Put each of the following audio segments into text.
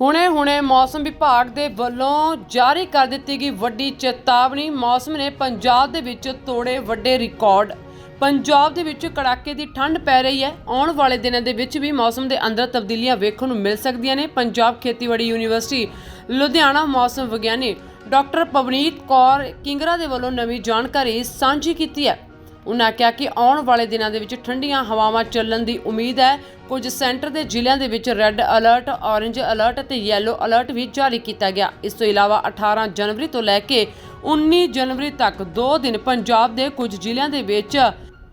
ਹੁਣੇ-ਹੁਣੇ ਮੌਸਮ ਵਿਭਾਗ ਦੇ ਵੱਲੋਂ ਜਾਰੀ ਕਰ ਦਿੱਤੀ ਗਈ ਵੱਡੀ ਚੇਤਾਵਨੀ। ਮੌਸਮ ਨੇ ਪੰਜਾਬ ਦੇ ਵਿੱਚ ਤੋੜੇ ਵੱਡੇ ਰਿਕਾਰਡ। ਪੰਜਾਬ ਦੇ ਵਿੱਚ ਕੜਾਕੇ ਦੀ ਠੰਡ ਪੈ ਰਹੀ ਹੈ। ਆਉਣ ਵਾਲੇ ਦਿਨਾਂ ਦੇ ਵਿੱਚ ਵੀ ਮੌਸਮ ਦੇ ਅੰਦਰ ਤਬਦੀਲੀਆਂ ਵੇਖਣ ਨੂੰ ਮਿਲ ਸਕਦੀਆਂ ਨੇ। ਪੰਜਾਬ ਖੇਤੀਬਾੜੀ ਯੂਨੀਵਰਸਿਟੀ, ਲੁਧਿਆਣਾ ਮੌਸਮ ਵਿਗਿਆਨੀ ਡਾਕਟਰ ਪਵਨੀਤ ਕੌਰ ਕਿੰਗਰਾ ਦੇ ਵੱਲੋਂ ਨਵੀਂ ਜਾਣਕਾਰੀ ਸਾਂਝੀ ਕੀਤੀ ਹੈ। ਉਨ੍ਹਾਂ ਕਿਹਾ ਕਿ ਆਉਣ ਵਾਲੇ ਦਿਨਾਂ ਦੇ ਵਿੱਚ ਠੰਡੀਆਂ ਹਵਾਵਾਂ ਚੱਲਣ ਦੀ ਉਮੀਦ ਹੈ। ਕੁਝ ਸੈਂਟਰ ਦੇ ਜ਼ਿਲ੍ਹਿਆਂ ਦੇ ਵਿੱਚ ਰੈੱਡ ਅਲਰਟ, ਔਰੇਂਜ ਅਲਰਟ ਅਤੇ ਯੈਲੋ ਅਲਰਟ ਵੀ ਜਾਰੀ ਕੀਤਾ ਗਿਆ। ਇਸ ਤੋਂ ਇਲਾਵਾ 18 ਜਨਵਰੀ ਤੋਂ ਲੈ ਕੇ 19 ਜਨਵਰੀ ਤੱਕ 2 ਦਿਨ ਪੰਜਾਬ ਦੇ ਕੁਝ ਜ਼ਿਲ੍ਹਿਆਂ ਦੇ ਵਿੱਚ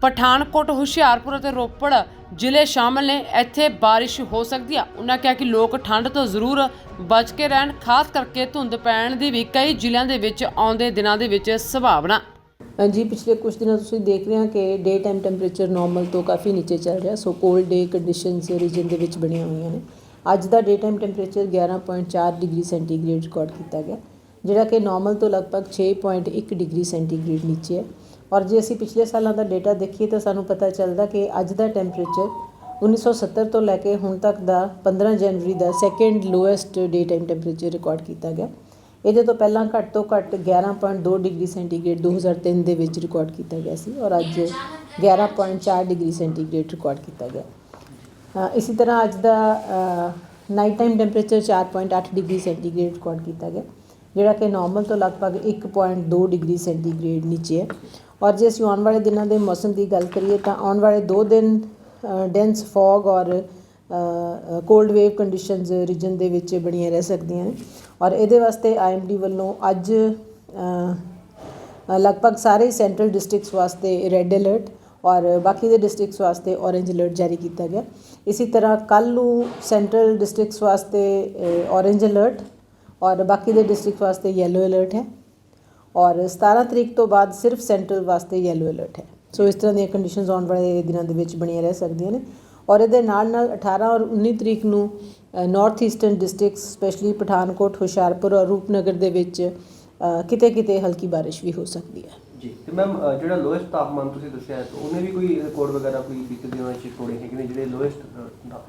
ਪਠਾਨਕੋਟ ਹੁਸ਼ਿਆਰਪੁਰ ਅਤੇ ਰੋਪੜ ਜ਼ਿਲ੍ਹੇ ਸ਼ਾਮਲ ਨੇ। ਇੱਥੇ ਬਾਰਿਸ਼ ਹੋ ਸਕਦੀ ਹੈ ਉਹਨਾਂ ਕਿਹਾ ਕਿ ਲੋਕ ਠੰਡ ਤੋਂ ਜ਼ਰੂਰ ਬਚ ਕੇ ਰਹਿਣ ਖਾਸ ਕਰਕੇ ਧੁੰਦ ਪੈਣ ਦੀ ਵੀ ਕਈ ਜ਼ਿਲ੍ਹਿਆਂ ਦੇ ਵਿੱਚ ਆਉਂਦੇ ਦਿਨਾਂ ਦੇ ਵਿੱਚ ਸੰਭਾਵਨਾ। ਜੀ, ਪਿਛਲੇ ਕੁਝ ਦਿਨਾਂ ਤੁਸੀਂ ਦੇਖ ਰਹੇ ਹੋ ਕਿ ਡੇ ਟਾਈਮ ਟੈਂਪਰੇਚਰ ਨਾਰਮਲ ਤੋਂ ਕਾਫੀ ਨੀਚੇ ਚੱਲ ਰਿਹਾ so cold day conditions region ਦੇ ਵਿੱਚ ਬਣੀਆਂ ਹੋਈਆਂ ਨੇ। ਅੱਜ ਦਾ day time temperature 11.4 degree centigrade record ਕੀਤਾ ਗਿਆ, ਜਿਹੜਾ ਕਿ ਨਾਰਮਲ ਤੋਂ ਲਗਭਗ 6.1 ਡਿਗਰੀ ਸੈਂਟੀਗ੍ਰੇਡ ਨੀਚੇ ਹੈ। ਔਰ ਜੇ ਅਸੀਂ ਪਿਛਲੇ ਸਾਲਾਂ ਦਾ ਡੇਟਾ ਦੇਖੀਏ ਤਾਂ ਸਾਨੂੰ ਪਤਾ ਚੱਲਦਾ ਕਿ ਅੱਜ ਦਾ ਟੈਂਪਰੇਚਰ 1970 ਤੋਂ ਲੈ ਕੇ ਹੁਣ ਤੱਕ ਦਾ 15 ਜਨਵਰੀ ਦਾ second lowest day time temperature record ਕੀਤਾ ਗਿਆ। ਇਹਦੇ ਤੋਂ ਪਹਿਲਾਂ ਘੱਟ ਤੋਂ ਘੱਟ 11.2 ਡਿਗਰੀ ਸੈਂਟੀਗ੍ਰੇਡ 2003 ਦੇ ਵਿੱਚ ਰਿਕਾਰਡ ਕੀਤਾ ਗਿਆ ਸੀ ਔਰ ਅੱਜ 11.4 ਡਿਗਰੀ ਸੈਂਟੀਗ੍ਰੇਡ ਰਿਕਾਰਡ ਕੀਤਾ ਗਿਆ। ਅ, ਇਸੇ ਤਰ੍ਹਾਂ ਅੱਜ ਦਾ night time temperature 4.8 degree centigrade record ਕੀਤਾ ਗਿਆ ਜਿਹੜਾ ਕਿ ਨਾਰਮਲ ਤੋਂ ਲਗਭਗ 1.2 ਡਿਗਰੀ ਸੈਂਟੀਗ੍ਰੇਡ ਨੀਚੇ ਹੈ। ਔਰ ਜੇ ਅਸੀਂ ਆਉਣ ਵਾਲੇ ਦਿਨਾਂ ਦੇ ਮੌਸਮ ਦੀ ਗੱਲ ਕਰੀਏ ਤਾਂ ਆਉਣ ਵਾਲੇ 2 ਦਿਨ ਡੈਂਸ ਫੌਗ ਔਰ ਕੋਲਡ ਵੇਵ ਕੰਡੀਸ਼ਨਸ ਰੀਜਨ ਦੇ ਵਿੱਚ ਬਣੀਆਂ ਰਹਿ ਸਕਦੀਆਂ ਨੇ। ਔਰ ਇਹਦੇ ਵਾਸਤੇ ਆਈਐਮਡੀ ਵੱਲੋਂ ਅੱਜ ਲਗਭਗ ਸਾਰੇ ਸੈਂਟਰਲ ਡਿਸਟ੍ਰਿਕਟਸ ਵਾਸਤੇ ਰੈੱਡ ਅਲਰਟ ਔਰ ਬਾਕੀ ਦੇ ਡਿਸਟ੍ਰਿਕਟਸ ਵਾਸਤੇ ਔਰੇਂਜ ਅਲਰਟ ਜਾਰੀ ਕੀਤਾ ਗਿਆ। ਇਸੇ ਤਰ੍ਹਾਂ ਕੱਲ੍ਹ ਨੂੰ ਸੈਂਟਰਲ ਡਿਸਟ੍ਰਿਕਟਸ ਵਾਸਤੇ ਔਰੇਂਜ ਅਲਰਟ ਔਰ ਬਾਕੀ ਦੇ ਡਿਸਟ੍ਰਿਕਟ ਵਾਸਤੇ ਯੈਲੋ ਅਲਰਟ ਹੈ। ਔਰ 17 ਤਰੀਕ ਤੋਂ ਬਾਅਦ ਸਿਰਫ ਸੈਂਟਰਲ ਵਾਸਤੇ ਯੈਲੋ ਅਲਰਟ ਹੈ। ਸੋ ਇਸ ਤਰ੍ਹਾਂ ਦੀਆਂ ਕੰਡੀਸ਼ਨਸ ਆਉਣ ਵਾਲੇ ਦਿਨਾਂ ਦੇ ਵਿੱਚ ਬਣੀਆਂ ਰਹਿ ਸਕਦੀਆਂ ਨੇ। ਔਰ ਇਹਦੇ ਨਾਲ ਨਾਲ 18 ਔਰ 19 ਤਰੀਕ ਨੂੰ north eastern districts specially Pathankot Hoshiarpur ਔਰ ਰੂਪਨਗਰ ਦੇ ਵਿੱਚ ਕਿਤੇ ਕਿਤੇ ਹਲਕੀ ਬਾਰਿਸ਼ ਵੀ ਹੋ ਸਕਦੀ ਹੈ। ਜੀ ਤੇ ਮੈਮ ਜਿਹੜਾ ਲੋਐਸਟ ਤਾਪਮਾਨ ਤੁਸੀਂ ਦੱਸਿਆ ਹੈ ਤਾਂ ਉਹਨੇ ਵੀ ਕੋਈ ਰਿਕਾਰਡ ਵਗੈਰਾ ਕੋਈ ਬੀਤੇ ਦਿਨਾਂ ਵਿੱਚ ਥੋੜੇ ਹੈਗੇ ਨੇ ਜਿਹੜੇ ਲੋਐਸਟ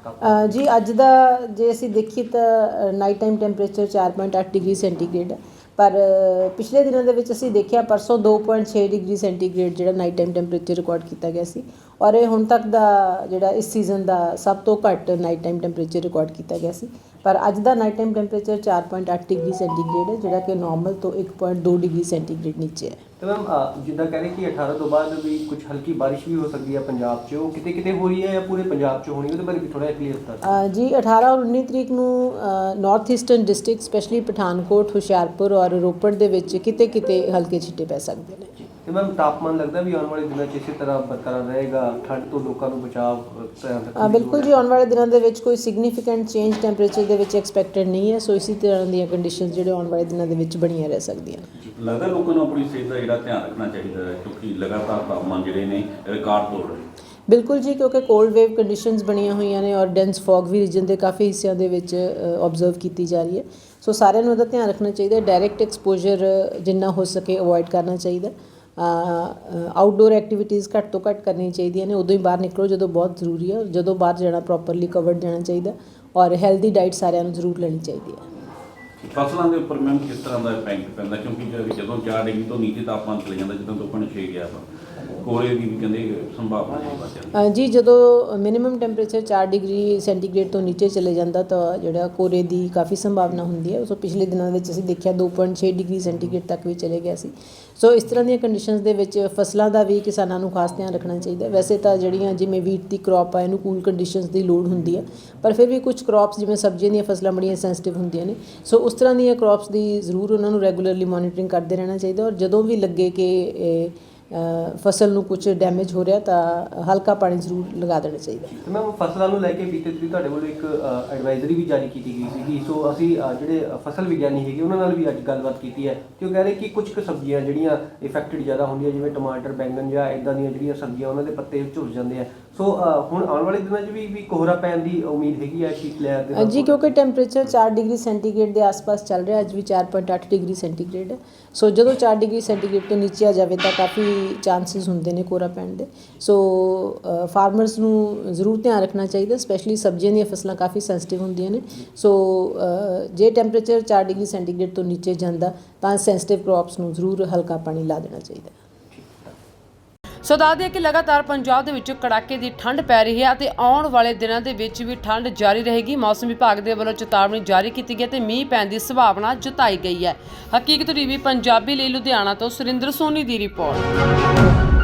ਤਾਪਮਾਨ? ਜੀ ਅੱਜ ਦਾ ਜੇ ਅਸੀਂ ਦੇਖੀਏ ਤਾਂ night time temperature 4.8 degree centigrade ਹੈ। ਪਰ ਪਿਛਲੇ ਦਿਨਾਂ ਦੇ ਵਿੱਚ ਅਸੀਂ ਦੇਖਿਆ ਪਰਸੋਂ 2.6 ਡਿਗਰੀ ਸੈਂਟੀਗ੍ਰੇਡ ਜਿਹੜਾ ਨਾਈਟ ਟਾਈਮ ਟੈਂਪਰੇਚਰ ਰਿਕਾਰਡ ਕੀਤਾ ਗਿਆ ਸੀ। ਔਰ ਇਹ ਹੁਣ ਤੱਕ ਦਾ ਜਿਹੜਾ ਇਸ ਸੀਜ਼ਨ ਦਾ ਸਭ ਤੋਂ ਘੱਟ ਨਾਈਟ ਟਾਈਮ ਟੈਂਪਰੇਚਰ ਰਿਕਾਰਡ ਕੀਤਾ ਗਿਆ ਸੀ। ਪਰ ਅੱਜ ਦਾ night time temperature 4.8 degree centigrade ਹੈ ਜਿਹੜਾ ਕਿ ਨਾਰਮਲ ਤੋਂ 1.2 ਡਿਗਰੀ ਸੈਂਟੀਗ੍ਰੇਡ ਨੀਚੇ ਹੈ। ਤੇ ਮੈਮ ਜਿੱਦਾਂ ਕਹਿੰਦੇ ਕਿ 18 ਤੋਂ ਬਾਅਦ ਵੀ ਕੁਝ ਹਲਕੀ ਬਾਰਿਸ਼ ਵੀ ਹੋ ਸਕਦੀ ਹੈ ਪੰਜਾਬ 'ਚ ਉਹ ਕਿਤੇ ਕਿਤੇ ਹੋ ਰਹੀ ਹੈ ਜਾਂ ਪੂਰੇ ਪੰਜਾਬ 'ਚ ਹੋਣੀ ਉਹਦੇ ਬਾਰੇ ਵੀ ਥੋੜਾ ਕਲੀਅਰ ਅ, ਜੀ 18 ਔਰ 19 ਤਰੀਕ ਨੂੰ north eastern district specially Pathankot Hoshiarpur ਔਰ ਰੋਪੜ ਦੇ ਵਿੱਚ ਕਿਤੇ ਕਿਤੇ ਹਲਕੇ ਛਿੱਟੇ ਪੈ ਸਕਦੇ ਨੇ। ਤੇ ਮੈਮ ਤਾਪਮਾਨ ਲੱਗਦਾ ਵੀ ਆਉਣ ਵਾਲੇ ਦਿਨਾਂ 'ਚ ਇਸੇ ਤਰ੍ਹਾਂ ਬਰਕਰਾਰ ਰਹੇਗਾ ਠੰਡ ਤੋਂ ਲੋਕਾਂ ਨੂੰ ਬਚਾਅ ਧਿਆਨ ਰੱਖਣ ਬਿਲਕੁਲ ਜੀ ਆਉਣ ਵਾਲੇ ਦਿਨਾਂ ਦੇ ਵਿੱਚ ਕੋਈ ਸਿਗਨੀਫੀਕੈਂਟ ਚੇਂਜ ਟੈਂਪਰੇਚਰ ਦੇ ਵਿੱਚ ਐਕਸਪੈਕਟਡ ਨਹੀਂ ਹੈ ਸੋ ਇਸੇ ਤਰ੍ਹਾਂ ਦੀਆਂ ਕੰਡੀਸ਼ਨਸ ਜਿਹੜੇ ਆਉਣ ਵਾਲੇ ਦਿਨਾਂ ਦੇ ਵਿੱਚ ਬਣੀਆਂ ਰਹਿ ਸਕਦੀਆਂ ਲੱਗਦਾ ਲੋਕਾਂ ਨੂੰ ਆਪਣੀ ਸਿਹਤ ਦਾ ਜਿਹੜਾ ਧਿਆਨ ਰੱਖਣਾ ਚਾਹੀਦਾ ਹੈ ਕਿਉਂਕਿ ਲਗਾਤਾਰ ਤਾਪਮਾਨ ਜਿਹੜੇ ਨੇ ਰਿਕਾਰਡ ਤੋੜ ਰਹੇ ਬਿਲਕੁਲ ਜੀ ਕਿਉਂਕਿ ਕੋਲਡ ਵੇਵ ਕੰਡੀਸ਼ਨਸ ਬਣੀਆਂ ਹੋਈਆਂ ਨੇ ਔਰ ਡੈਂਸ ਫੌਗ ਵੀ ਰੀਜਨ ਦੇ ਕਾਫੀ ਹਿੱਸਿਆਂ ਦੇ ਵਿੱਚ ਆਬਜ਼ਰਵ ਕੀਤੀ ਜਾ ਰਹੀ ਹੈ। ਸੋ ਸਾਰਿਆਂ ਨੂੰ ਇਹਦਾ ਧਿਆਨ ਰੱਖਣਾ ਚਾਹੀਦਾ ਡਾਇਰੈਕਟ ਐਕਸਪੋਜ਼ਰ ਜਿੰਨਾ ਹੋ ਸਕੇ ਅਵੋਇਡ ਕਰਨਾ ਚਾਹੀਦਾ। ਆਊਟਡੋਰ ਐਕਟੀਵਿਟੀਜ਼ ਘੱਟ ਤੋਂ ਘੱਟ ਕਰਨੀਆਂ ਚਾਹੀਦੀਆਂ ਨੇ। ਉਦੋਂ ਹੀ ਬਾਹਰ ਨਿਕਲੋ ਜਦੋਂ ਬਹੁਤ ਜ਼ਰੂਰੀ ਹੈ ਔਰ ਜਦੋਂ ਬਾਹਰ ਜਾਣਾ ਪ੍ਰੋਪਰਲੀ ਕਵਰਡ ਜਾਣਾ ਚਾਹੀਦਾ ਔਰ ਹੈਲਦੀ ਡਾਈਟ ਸਾਰਿਆਂ ਨੂੰ ਜ਼ਰੂਰ ਲੈਣੀ ਚਾਹੀਦੀ ਹੈ ਫਸਲਾਂ ਦੇ ਉੱਪਰ ਮੈਮ ਕਿਸ ਤਰ੍ਹਾਂ ਦਾ ਇੰਪੈਕਟ ਪੈਂਦਾ? ਕਿਉਂਕਿ ਜਦੋਂ 4 ਡਿਗਰੀ ਤੋਂ ਨੀਚੇ ਤਾਪਮਾਨ ਚਲੇ ਜਾਂਦਾ, ਜਦੋਂ ਤੋਂ 6 ਗਿਆ ਤਾਂ। ਕੋਰੇ ਦੀ ਵੀ ਕਹਿੰਦੇ ਸੰਭਾਵਨਾ ਹੈ ਬੱਚਿਆਂ ਅ, ਜੀ ਜਦੋਂ ਮਿਨੀਮਮ ਟੈਂਪਰੇਚਰ 4 ਡਿਗਰੀ ਸੈਂਟੀਗ੍ਰੇਡ ਤੋਂ ਨੀਚੇ ਚਲੇ ਜਾਂਦਾ ਤਾਂ ਜਿਹੜਾ ਕੋਰੇ ਦੀ ਕਾਫੀ ਸੰਭਾਵਨਾ ਹੁੰਦੀ ਹੈ। ਸੋ ਪਿਛਲੇ ਦਿਨਾਂ ਵਿੱਚ ਅਸੀਂ ਦੇਖਿਆ 2.6 ਡਿਗਰੀ ਸੈਂਟੀਗ੍ਰੇਡ ਤੱਕ ਵੀ ਚਲੇ ਗਿਆ ਸੀ। ਸੋ ਇਸ ਤਰ੍ਹਾਂ ਦੀਆਂ ਕੰਡੀਸ਼ਨਸ ਦੇ ਵਿੱਚ ਫਸਲਾਂ ਦਾ ਵੀ ਕਿਸਾਨਾਂ ਨੂੰ ਖਾਸ ਧਿਆਨ ਰੱਖਣਾ ਚਾਹੀਦਾ ਹੈ। ਵੈਸੇ ਤਾਂ ਜਿਹੜੀਆਂ ਜਿਵੇਂ ਵੀਟ ਦੀ ਕ੍ਰੌਪ ਆ ਇਹਨੂੰ ਕੂਲ ਕੰਡੀਸ਼ਨਸ ਦੀ ਲੋੜ ਹੁੰਦੀ ਹੈ। ਪਰ ਫਿਰ ਵੀ ਕੁਝ ਕ੍ਰੌਪਸ ਜਿਵੇਂ ਸਬਜ਼ੀਆਂ ਦੀਆਂ ਫਸਲਾਂ ਬੜੀਆਂ ਸੈਂਸਿਟਿਵ ਹੁੰਦੀਆਂ ਨੇ। ਸੋ ਉਸ ਤਰ੍ਹਾਂ ਦੀਆਂ ਕ੍ਰੌਪਸ ਦੀ ਜ਼ਰੂਰ ਉਹਨਾਂ ਨੂੰ ਰੈਗੂਲਰਲੀ ਮੋਨੀਟਰਿੰਗ ਕਰਦੇ ਰਹਿਣਾ ਚਾਹੀਦਾ ਔਰ ਜਦੋਂ ਵੀ ਲੱਗੇ ਕਿ ਇਹ, ਫਸਲ ਨੂੰ ਕੁਝ ਡੈਮੇਜ ਹੋ ਰਿਹਾ ਤਾਂ ਹਲਕਾ ਪਾਣੀ ਜ਼ਰੂਰ ਲਗਾ ਦੇਣਾ ਚਾਹੀਦਾ। ਤੇ ਮੈਮ ਫਸਲਾਂ ਨੂੰ ਲੈ ਕੇ ਬੀਤੇ ਦਿਨ ਤੁਹਾਡੇ ਵੱਲੋਂ ਇੱਕ ਐਡਵਾਈਜ਼ਰੀ ਵੀ ਜਾਰੀ ਕੀਤੀ ਗਈ ਸੀਗੀ। ਸੋ ਅਸੀਂ ਅ, ਜਿਹੜੇ ਫਸਲ ਵਿਗਿਆਨੀ ਹੈਗੇ ਉਹਨਾਂ ਨਾਲ ਵੀ ਅੱਜ ਗੱਲਬਾਤ ਕੀਤੀ ਹੈ। ਤੇ ਉਹ ਕਹਿ ਰਹੇ ਕਿ ਕੁਝ ਕੁ ਸਬਜ਼ੀਆਂ ਜਿਹੜੀਆਂ ਇਫੈਕਟਡ ਜ਼ਿਆਦਾ ਹੁੰਦੀਆਂ ਜਿਵੇਂ ਟਮਾਟਰ ਬੈਂਗਣ ਜਾਂ ਇਦਾਂ ਦੀਆਂ ਜਿਹੜੀਆਂ ਸਬਜ਼ੀਆਂ ਉਹਨਾਂ ਦੇ ਪੱਤੇ ਝੁਰ ਜਾਂਦੇ ਆ। ਸੋ ਅ, ਹੁਣ ਆਉਣ ਵਾਲੇ ਦਿਨਾਂ 'ਚ ਵੀ ਵੀ ਕੋਹਰਾ ਪੈਣ ਦੀ ਉਮੀਦ ਹੈਗੀ ਹੈ ਸ਼ੀਤ ਲਹਿਰ ਦੇ ਨਾਲ? ਜੀ ਕਿਉਂਕਿ ਟੈਂਪਰੇਚਰ 4 ਡਿਗਰੀ ਸੈਂਟੀਗ੍ਰੇਡ ਦੇ ਆਸ-ਪਾਸ ਚੱਲ ਰਿਹਾ ਅੱਜ ਵੀ 4.8 ਡਿਗਰੀ ਸੈਂਟੀਗ੍ਰੇਡ ਹੈ। ਸੋ ਜਦੋਂ 4 ਡਿਗਰੀ ਸੈਂਟੀਗ੍ਰੇਡ ਤੋਂ ਨੀਚੇ ਆ ਜਾਵੇ ਤਾਂ ਕਾਫੀ ਚਾਂਸਸ ਹੁੰਦੇ ਨੇ ਕੋਰਾ ਪੈਣ ਦੇ। ਸੋ ਫਾਰਮਰਸ ਨੂੰ ਜ਼ਰੂਰ ਧਿਆਨ ਰੱਖਣਾ ਚਾਹੀਦਾ ਸਪੈਸ਼ਲੀ ਸਬਜ਼ੀਆਂ ਦੀਆਂ ਫਸਲਾਂ ਕਾਫੀ ਸੈਂਸਿਟਿਵ ਹੁੰਦੀਆਂ ਨੇ। ਸੋ ਅ, ਜੇ ਟੈਂਪਰੇਚਰ 4 ਡਿਗਰੀ ਸੈਂਟੀਗ੍ਰੇਡ ਤੋਂ ਨੀਚੇ ਜਾਂਦਾ ਤਾਂ ਸੈਂਸਿਟਿਵ ਕ੍ਰੌਪਸ ਨੂੰ ਜ਼ਰੂਰ ਹਲਕਾ ਪਾਣੀ ਲਾ ਦੇਣਾ ਚਾਹੀਦਾ। ਸੋ ਦੱਸ ਦਈਏ ਕਿ ਲਗਾਤਾਰ ਪੰਜਾਬ ਦੇ ਵਿੱਚ ਕੜਾਕੇ ਦੀ ਠੰਡ ਪੈ ਰਹੀ ਹੈ ਅਤੇ ਆਉਣ ਵਾਲੇ ਦਿਨਾਂ ਦੇ ਵਿੱਚ ਵੀ ਠੰਡ ਜਾਰੀ ਰਹੇਗੀ। ਮੌਸਮ ਵਿਭਾਗ ਦੇ ਵੱਲੋਂ ਚੇਤਾਵਨੀ ਜਾਰੀ ਕੀਤੀ ਗਈ ਹੈ ਤੇ ਮੀਂਹ ਪੈਣ ਦੀ ਸੰਭਾਵਨਾ ਜਤਾਈ ਗਈ ਹੈ। ਹਕੀਕਤ ਟੀਵੀ ਪੰਜਾਬੀ ਲਈ ਲੁਧਿਆਣਾ ਤੋਂ ਸੁਰਿੰਦਰ ਸੋਨੀ ਦੀ ਰਿਪੋਰਟ।